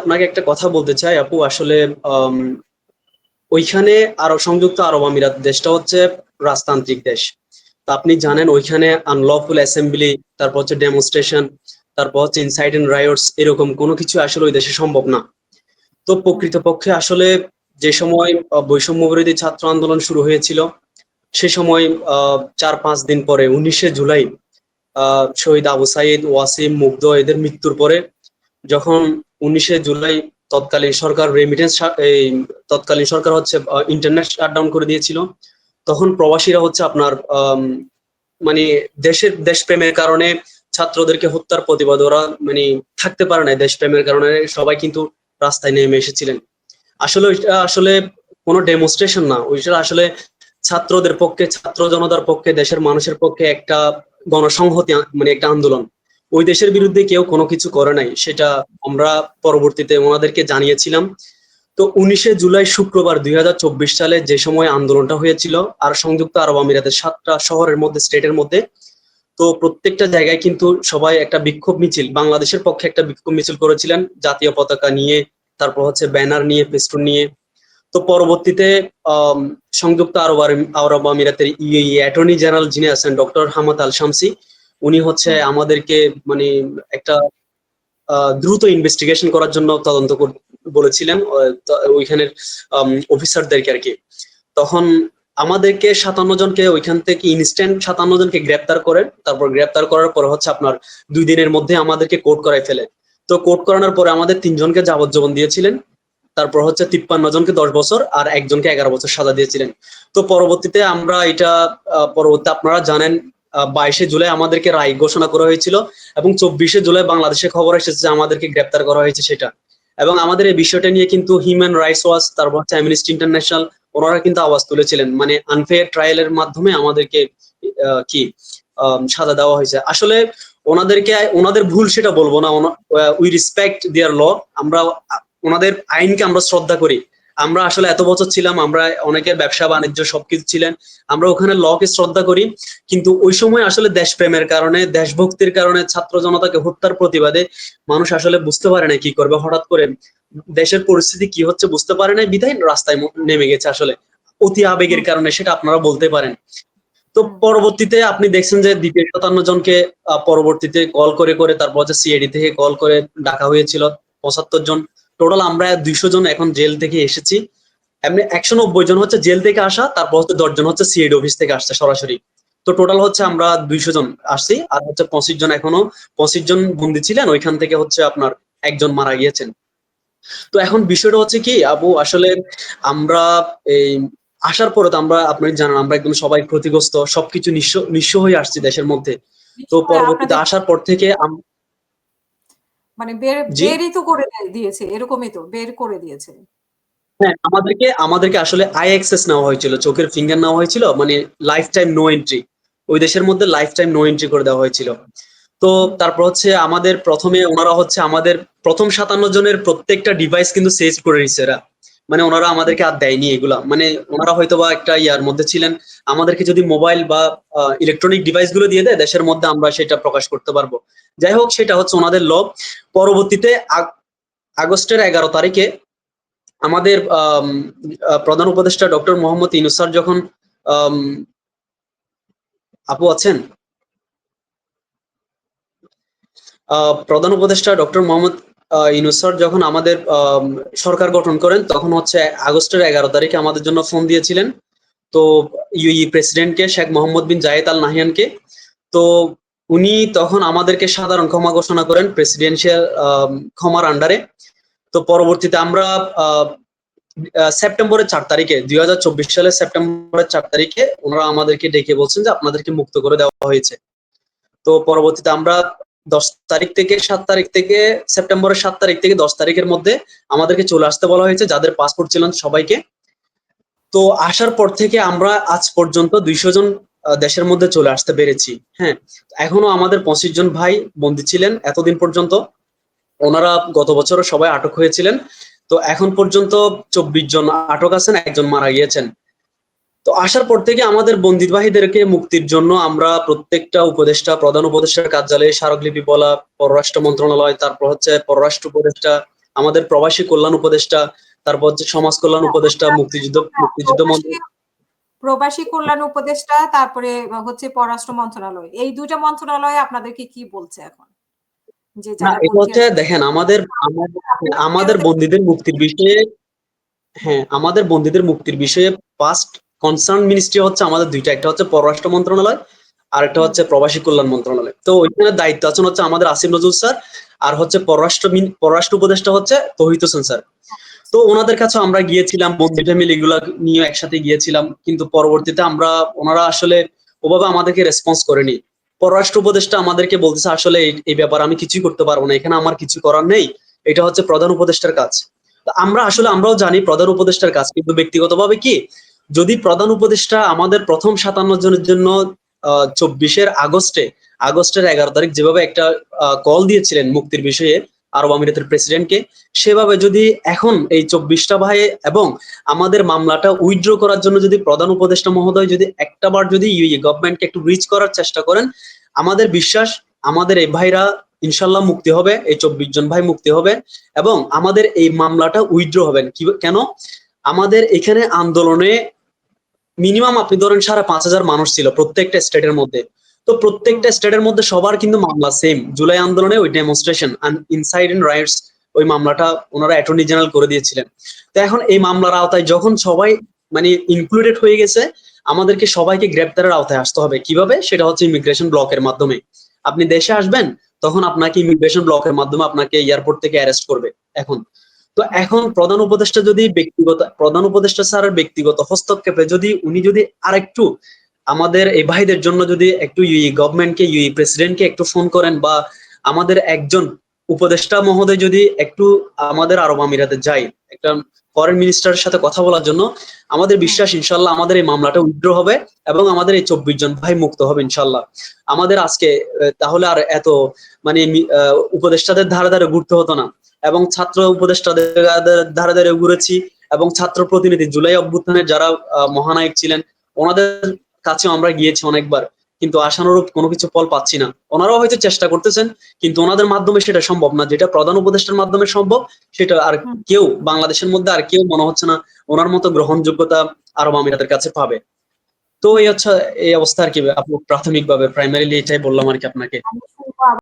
আপনাকে একটা কথা বলতে চাই, আপু। আসলে ওইখানে আরও সংযুক্ত আরব আমিরাত দেশটা হচ্ছে রাজতান্ত্রিক দেশ। তা আপনি জানেন ওইখানে আনলফুল অ্যাসেম্বলি তারপর হচ্ছে ডেমনস্ট্রেশন তারপর হচ্ছে ইনসাইড এন্ড রাইটস এরকম কোনো কিছু আসলে ওই দেশে সম্ভব না। তো প্রকৃতপক্ষে আসলে যে সময় বৈষম্য বিরোধী ছাত্র আন্দোলন শুরু হয়েছিল, সে সময় চার পাঁচ দিন পরে, উনিশে জুলাই শহীদ আবু সাইদ, ওয়াসিম, মুগ্ধ, এদের মৃত্যুর পরে যখন উনিশে জুলাই তৎকালীন সরকার রেমিটেন্স এই তৎকালীন সরকার হচ্ছে ইন্টারনেট শাটডাউন করে দিয়েছিল, তখন প্রবাসীরা হচ্ছে আপনার মানে দেশের দেশপ্রেমের কারণে ছাত্রদেরকে হত্যার প্রতিবাদ, ওরা মানে থাকতে পারে না দেশপ্রেমের কারণে, সবাই কিন্তু রাস্তায় নেমে এসেছিলেন। আসলে ওইটা আসলে কোনো ডেমনস্ট্রেশন না, ওইটা আসলে ছাত্রদের পক্ষে, ছাত্র জনতার পক্ষে, দেশের মানুষের পক্ষে একটা গণসংহতি মানে একটা আন্দোলন। ওই দেশের বিরুদ্ধে কেউ কোনো কিছু করে নাই, সেটা আমরা পরবর্তীতে ওনাদেরকে জানিয়েছিলাম। তো উনিশে জুলাই শুক্রবার দুই হাজার চব্বিশ সালে যে সময় আন্দোলনটা হয়েছিল, আর সংযুক্ত আরব আমিরাতের সাতটা শহরের মধ্যে, স্টেটের মধ্যে, তো প্রত্যেকটা জায়গায় কিন্তু সবাই একটা বিক্ষোভ মিছিল, বাংলাদেশের পক্ষে একটা বিক্ষোভ মিছিল করেছিলেন, জাতীয় পতাকা নিয়ে, তারপর হচ্ছে ব্যানার নিয়ে, ফেস্টুন নিয়ে। তো পরবর্তীতে সংযুক্ত আরব আরব আমিরাতের ইউএই অ্যাটর্নি জেনারেল যিনি আছেন, ডক্টর হামাদ আল শামসি উনি হচ্ছে আমাদেরকে মানে একটা দ্রুত ইনভেস্টিগেশন করার জন্য তদন্ত কর- বলেছিলেন ওইখানের অফিসারদেরকে আর কি। তখন আমাদেরকে সাতান্ন জনকে ওইখান থেকে ইনস্ট্যান্ট সাতান্ন জনকে গ্রেপ্তার করেন তারপর গ্রেপ্তার করার পর হচ্ছে আপনার দুই দিনের মধ্যে আমাদেরকে কোর্ট করাই ফেলে। তো কোর্ট করানোর পরে আমাদের তিনজনকে যাবজ্জীবন দিয়েছিলেন তারপর হচ্ছে তিপ্পান্ন জনকে দশ বছর আর একজনকে এগারো বছর সাজা দিয়েছিলেন। তো পরবর্তীতে আমরা এটা আহ, পরবর্তী আপনারা জানেন বাইশে জুলাই আমাদেরকে রায় ঘোষণা করা হয়েছিল এবং চব্বিশে জুলাই বাংলাদেশে খবর এসেছে যে আমাদেরকে গ্রেপ্তার করা হয়েছে সেটা। এবং আমাদের এই বিষয়টা নিয়ে কিন্তু হিউম্যান রাইটস ওয়াচ তারপর হচ্ছে ইন্টারন্যাশনাল ওনারা কিন্তু আওয়াজ তুলেছিলেন। মানে আনফেয়ার ট্রায়ালের মাধ্যমে আমাদেরকে কি সাজা দেওয়া হয়েছে। আসলে ওনাদেরকে, ওনাদের ভুল সেটা বলব না। উই রেসপেক্ট দেয়ার ল আমরা ওনাদের আইনকে আমরা শ্রদ্ধা করি। আমরা আসলে এত বছর ছিলাম, আমরা অনেকের ব্যবসা, বাণিজ্য সবকিছু ছিলেন। আমরা ওখানে লকে শ্রদ্ধা করি, কিন্তু ওই সময় আসলে দেশপ্রেমের কারণে, দেশভক্তির কারণে ছাত্র জনতাকে হত্যার প্রতিবাদে মানুষ আসলে বুঝতে পারে না কি করবে। হঠাৎ করে দেশের পরিস্থিতি কি হচ্ছে বুঝতে পারে না বিধায় রাস্তায় নেমে গেছে আসলে। অতি আবেগের কারণে সেটা আপনারা বলতে পারেন। তো পরবর্তীতে আপনি দেখছেন যে দ্বিতীয় সাতান্ন জনকে পরবর্তীতে কল করে করে তারপর হচ্ছে সিআইডি থেকে কল করে ডাকা হয়েছিল। পঁচাত্তর জন। টোটাল আমরা দুইশো জন এখন জেল থেকে এসেছি। এমনি একশো নব্বই জন হচ্ছে জেল থেকে আসা তারপর হচ্ছে দশ জন হচ্ছে সিআইডি অফিস থেকে আসছে সরাসরি। তো টোটাল হচ্ছে আমরা দুইশো জন আসছি আর হচ্ছে পঁচিশ জন এখনও পঁচিশ জন বন্দি ছিলেন ওইখান থেকে হচ্ছে আপনার একজন মারা গিয়েছেন। তো এখন বিষয়টা হচ্ছে কি আবু আসলে আমরা এই আসার পরে তো আমরা আপনি জানেন আমরা একদম সবাই ক্ষতিগ্রস্ত সবকিছু নিঃস্ব নিঃস্ব হয়ে আসছি দেশের মধ্যে। তো পরবর্তীতে আসার পর থেকে মানে বের বেরই তো করে দিয়েছে এরকমই তো বের করে দিয়েছে। হ্যাঁ আমাদেরকে আমাদেরকে আসলে আই অ্যাক্সেস নেওয়া হয়েছিল চোখের ফিঙ্গার নেওয়া হয়েছিল মানে লাইফ টাইম নো এন্ট্রি ওই দেশের মধ্যে লাইফ টাইম নো এন্ট্রি করে দেওয়া হয়েছিল। তো তারপর হচ্ছে আমাদের প্রথমে ওনারা হচ্ছে আমাদের প্রথম সাতান্ন জনের প্রত্যেকটা ডিভাইস কিন্তু সেজ করে নিচ্ছে এরা। মানে ওনারা আমাদেরকে আর দেয়নি এগুলা। মানে ওনারা হয়তো বা একটা ইয়ার মধ্যে ছিলেন আমাদেরকে যদি মোবাইল বা ইলেকট্রনিক ডিভাইসগুলো দিয়ে দেয় দেশের মধ্যে আমরা সেটা প্রকাশ করতে পারব। যাই হোক সেটা হচ্ছে ওনাদের লোভ পরবর্তীতে আগ- আগস্টের এগারো তারিখে আমাদের প্রধান উপদেষ্টা ডক্টর মোহাম্মদ ইনুসার যখন আপু আছেন? প্রধান উপদেষ্টা ডক্টর মোহাম্মদ ইউনূস যখন আমাদের আম, সরকার গঠন করেন তখন হচ্ছে আগস্টের এগারো তারিখে আমাদের জন্য ফোন দিয়েছিলেন। তো ইউই প্রেসিডেন্টকে শেখ মোহাম্মদ বিন জায়েদ আল নাহিয়ানকে তো উনি তখন আমাদেরকে সাধারণ ক্ষমা ঘোষণা করেন প্রেসিডেন্সিয়াল ক্ষমার আন্ডারে তো পরবর্তীতে আমরা সেপ্টেম্বরের চার তারিখে, দুই হাজার চব্বিশ সালের সেপ্টেম্বরের চার তারিখে ওনারা আমাদেরকে ডেকে বলছেন যে আপনাদেরকে মুক্ত করে দেওয়া হয়েছে। তো পরবর্তীতে আমরা দশ তারিখ থেকে সাত তারিখ থেকে, সেপ্টেম্বরের সাত তারিখ থেকে দশ তারিখের মধ্যে আমাদেরকে চলে আসতে বলা হয়েছে, যাদের পাসপোর্ট ছিলেন সবাইকে। তো আসার পর থেকে আমরা আজ পর্যন্ত দুইশো জন দেশের মধ্যে চলে আসতে পেরেছি। হ্যাঁ এখনও আমাদের পঁচিশ জন ভাই বন্দী ছিলেন এতদিন পর্যন্ত। ওনারা গত বছরও সবাই আটক হয়েছিলেন। তো এখন পর্যন্ত চব্বিশ জন আটক আছেন, একজন মারা গিয়েছেন। তো আসার পর থেকে আমাদের বন্দিবাহীদেরকে মুক্তির জন্য আমরা প্রত্যেকটা উপদেষ্টা, প্রধান উপদেষ্টার কার্যালয়ে স্মারকলিপি বলা, পররাষ্ট্র মন্ত্রণালয়, তারপর হচ্ছে পররাষ্ট্র উপদেষ্টা, আমাদের প্রবাসী কল্যাণ উপদেষ্টা, তারপর হচ্ছে সমাজ কল্যাণ উপদেষ্টা, মুক্তিযুদ্ধ মুক্তিযুদ্ধ মন্ত্রী প্রবাসী- কল্যাণ উপদেষ্টা তারপরে হচ্ছে পররাষ্ট্র মন্ত্রণালয়। এই দুইটা মন্ত্রণালয় আপনাদেরকে কি বলছে এখন? যে হচ্ছে দেখেন আমাদের আমাদের- আমাদের বন্দীদের মুক্তির বিষয়ে হ্যাঁ আমাদের বন্দীদের মুক্তির বিষয়ে ফার্স্ট কনসার্ন মিনিস্ট্রি হচ্ছে আমাদের দুইটা। একটা হচ্ছে পররাষ্ট্র মন্ত্রণালয় আর একটা হচ্ছে প্রবাসী কল্যাণ মন্ত্রণালয়। তো ওইখানে দায়িত্ব আছেন হচ্ছে আমাদের আসিফ নজরুল স্যার আর হচ্ছে পররাষ্ট্র পররাষ্ট্র উপদেষ্টা হচ্ছে তহিত হোসেন স্যার। তো ওনাদের কাছে আমরা গিয়েছিলাম বন্দি ফ্যামিলি এগুলা নিয়ে একসাথে গিয়েছিলাম, কিন্তু পরবর্তীতে আমরা, ওনারা আসলে ওভাবে আমাদেরকে রেসপন্স করেনি। পররাষ্ট্র উপদেষ্টা আমাদেরকে বলতেছে, আসলে এই- ব্যাপারে আমি কিছুই করতে পারব না, এখানে আমার কিছু করার নেই, এটা হচ্ছে প্রধান উপদেষ্টার কাজ। আমরা আসলে, আমরাও জানি প্রধান উপদেষ্টার কাজ, কিন্তু ব্যক্তিগতভাবে কি, যদি প্রধান উপদেষ্টা আমাদের প্রথম সাতান্ন জনের জন্য চব্বিশের আগস্টে, আগস্টের এগারো তারিখ যেভাবে একটা কল দিয়েছিলেন মুক্তির বিষয়ে আরব আমিরাতের প্রেসিডেন্টকে সেভাবে যদি এখন এই চব্বিশটা ভাই এবং আমাদের মামলাটা উইথড্র করার জন্য যদি প্রধান উপদেষ্টা মহোদয় যদি একটা বার যদি গভর্নমেন্টকে একটু রিচ করার চেষ্টা করেন, আমাদের বিশ্বাস, আমাদের এই ভাইরা ইনশাল্লাহ মুক্তি হবে, এই চব্বিশ জন ভাই মুক্তি হবে এবং আমাদের এই মামলাটা উইথড্র হবেন। কি, কেন? আমাদের এখানে আন্দোলনে মিনিমাম আপনি ধরেন সাড়ে পাঁচ হাজার মানুষ ছিল প্রত্যেকটা স্টেটের মধ্যে। তো প্রত্যেকটা স্টেটের মধ্যে সবার কিন্তু মামলা সেম জুলাই আন্দোলনে ওই ডেমনস্ট্রেশন ইনসাইড এন্ড রাইটস ওই মামলাটা ওনারা অ্যাটর্নি জেনারেল করে দিয়েছিলেন। তো এখন এই মামলার আওতায় যখন সবাই মানে ইনক্লুডেড হয়ে গেছে, আমাদেরকে সবাইকে গ্রেপ্তারের আওতায় আসতে হবে। কীভাবে? সেটা হচ্ছে ইমিগ্রেশন ব্লকের মাধ্যমে। আপনি দেশে আসবেন, তখন আপনাকে ইমিগ্রেশন ব্লকের মাধ্যমে আপনাকে এয়ারপোর্ট থেকে অ্যারেস্ট করবে এখন। তো এখন প্রধান উপদেষ্টা যদি ব্যক্তিগত প্রধান উপদেষ্টা স্যারের ব্যক্তিগত হস্তক্ষেপে যদি উনি যদি আরেকটু আমাদের এই ভাইদের জন্য যদি একটু ইউই গভর্নমেন্টকে, ইউই প্রেসিডেন্টকে একটু ফোন করেন বা আমাদের একজন উপদেষ্টা মহোদয় যদি একটু আমাদের আরব আমিরাতে যাই একটা ফরেন মিনিস্টারের সাথে কথা বলার জন্য, আমাদের বিশ্বাস ইনশাল্লাহ আমাদের এই মামলাটা উইথড্র হবে এবং আমাদের এই চব্বিশ জন ভাই মুক্ত হবে ইনশাল্লাহ। আমাদের আজকে তাহলে আর এত মানে উপদেষ্টাদের ধারে ধারে ঘুরতে হতো না এবং ছাত্র উপদেষ্টাদের ধারে ধারে ঘুরেছি এবং ছাত্র প্রতিনিধি জুলাই অভ্যুত্থানের যারা মহানায়ক ছিলেন, ওনাদের কাছেও আমরা গিয়েছি অনেকবার কিন্তু আশানুরূপ কোনো কিছু ফল পাচ্ছি না। ওনারাও হয়তো চেষ্টা করতেছেন কিন্তু ওনাদের মাধ্যমে সেটা সম্ভব না। যেটা প্রধান উপদেষ্টার মাধ্যমে সম্ভব সেটা আর কেউ বাংলাদেশের মধ্যে আর কেউ মনে হচ্ছে না ওনার মতো গ্রহণযোগ্যতা আরব আমিরাতের কাছে পাবে। তো এই হচ্ছে এই অবস্থা আর কি আপু প্রাথমিকভাবে প্রাইমারিলি এটাই বললাম আর কি আপনাকে।